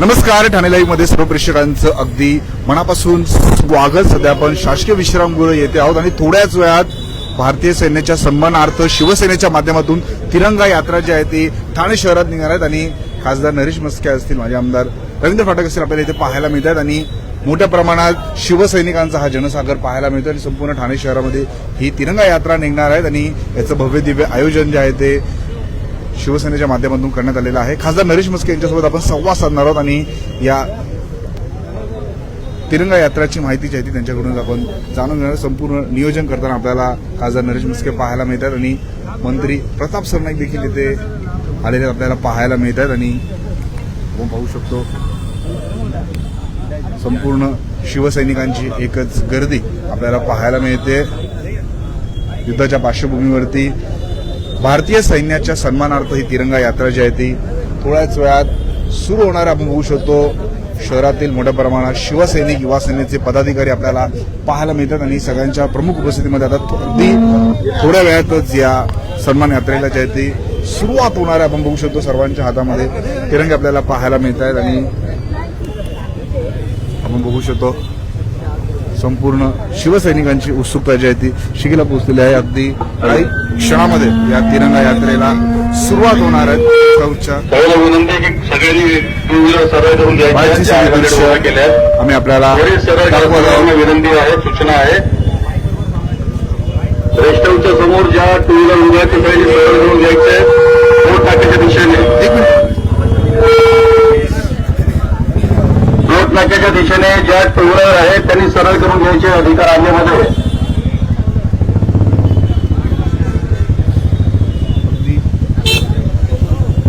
नमस्कार ठाणे लाईव्हमध्ये सर्व प्रेक्षकांचं अगदी मनापासून स्वागत. सध्या आपण शासकीय विश्रामगृह येथे आहोत आणि थोड्याच वेळात भारतीय सैन्याच्या सन्मानार्थ शिवसेनेच्या माध्यमातून तिरंगा यात्रा जी आहे ती ठाणे शहरात निघणार आहेत आणि खासदार नरेश मस्के असतील माझे आमदार रवींद्र फाटक असतील आपल्याला इथे पाहायला मिळतात आणि मोठ्या प्रमाणात शिवसैनिकांचा हा जनसागर पाहायला मिळतो आणि संपूर्ण ठाणे शहरामध्ये ही तिरंगा यात्रा निघणार आहेत आणि याचं भव्य दिव्य आयोजन जे आहे ते शिवसेनेच्या माध्यमातून करण्यात आलेलं आहे. खासदार नरेश मस्के यांच्यासोबत आपण संवाद साधणार आहोत आणि या तिरंगा यात्राची माहिती जी आहे ती त्यांच्याकडून आपण जाणून घेणार संपूर्ण नियोजन करताना आपल्याला खासदार नरेश मस्के पाहायला मिळतात आणि मंत्री प्रताप सरनाईक देखील इथे आलेले आपल्याला पाहायला मिळतात आणि आपण पाहू शकतो संपूर्ण शिवसैनिकांची एकच गर्दी आपल्याला पाहायला मिळते. युद्धाच्या पार्श्वभूमीवरती भारतीय सैन्याच्या सन्मानार्थ ही तिरंगा यात्रा जी आहे ती थोड्याच वेळात सुरू होणार आपण बघू शकतो शहरातील मोठ्या प्रमाणात शिवसैनिक युवा सेनेचे पदाधिकारी आपल्याला पाहायला मिळतात आणि सगळ्यांच्या प्रमुख उपस्थितीमध्ये आता अगदी थोड्या वेळातच या सन्मान यात्रेला जी आहे ती सुरुवात होणार आहे. आपण बघू शकतो सर्वांच्या हातामध्ये तिरंगे आपल्याला पाहायला मिळत आहेत आणि आपण बघू शकतो संपूर्ण शिवसैनिकांची उत्सुकता जी आहे ती शिगेला पोहोचलेली आहे. अगदी काही क्षणामध्ये या तिरंगा यात्रेला सुरुवात होणार आहे. आम्ही आपल्याला विनंती आहे सूचना आहे. रेस्ट हाऊसच्या समोर ज्या टू व्हीलर उभ्या आहेत, ते सगळ्यांनी सरळ करून घ्यायचे आहे. रोड नाक्याच्या दिशेने एक मिनिट शासनाच्या दिशेने ज्या टू आहेत त्यांनी सरळ करून घ्यायचे अधिकार आज्ञेमध्ये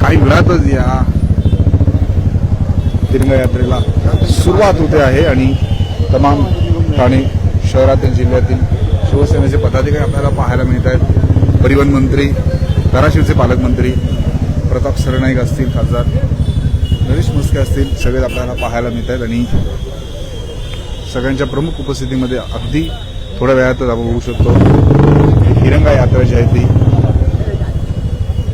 काही वेळातच या तिरंगयात्रेला सुरुवात होते आहे आणि तमाम ठाणे शहरातील जिल्ह्यातील शिवसेनेचे पदाधिकारी आपल्याला पाहायला मिळत आहेत. परिवहन मंत्री धाराशिवचे पालकमंत्री प्रताप सरनाईक असतील खासदार नरेश मस्के असतील सगळे आपल्याला पाहायला मिळत आहेत आणि सगळ्यांच्या प्रमुख उपस्थितीमध्ये अगदी थोड्या वेळातच आपण होऊ शकतो हिरंगा तिरंगा यात्रा जी आहे ती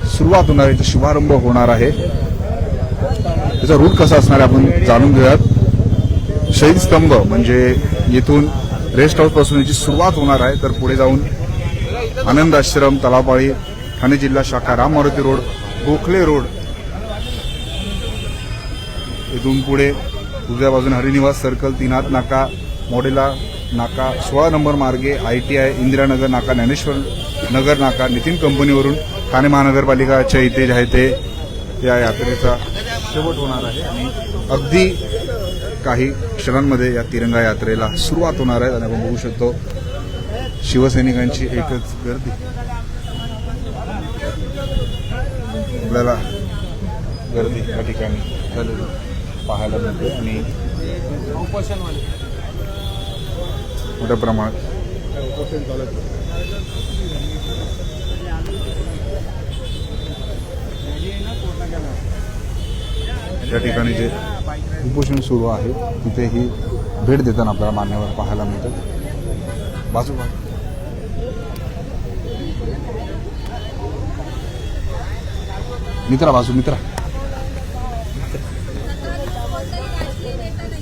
सुरुवात होणार आहे याचा शुभारंभ होणार आहे. त्याचा रूट कसा असणार आहे आपण जाणून घेऊयात. शहीद स्तंभ म्हणजे येथून रेस्ट हाऊसपासून याची सुरुवात होणार आहे तर पुढे जाऊन आनंद आश्रम तलापाळी ठाणे जिल्हा शाखा राम मारुती रोड गोखले रोड इथून पुढे उजव्या बाजूने हरिनिवास सर्कल तीनात नाका मॉडेला नाका सोळा नंबर मार्गे आय टी आय इंदिरानगर नाका ज्ञानेश्वर नगर नाका नितीन कंपनीवरून ठाणे महानगरपालिकाच्या इथे जे आहे ते या यात्रेचा शेवट होणार आहे आणि अगदी काही क्षणांमध्ये या तिरंगा यात्रेला सुरुवात होणार आहे आणि आपण बघू शकतो शिवसैनिकांची एकच गर्दी. आपल्याला गर्दी या ठिकाणी झालेली. पाहायला मिळते आणि मोठ्या प्रमाणात. या ठिकाणी जे उपोषण सुरू आहे तिथेही भेट देताना आपल्याला मान्यवर पाहायला मिळतात. बाजू मित्रा बाजू मित्रा.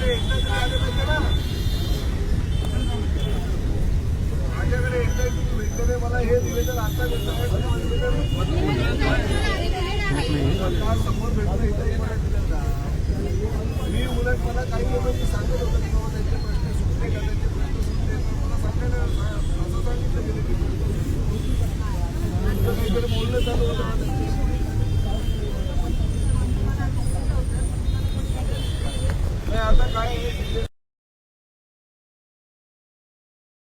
जातात पण पण मीडियावाले येत नाहीये. थोडा प्रचंड दबाव आहे वरून मी उलट मला काही लोकांनी सांगत होतं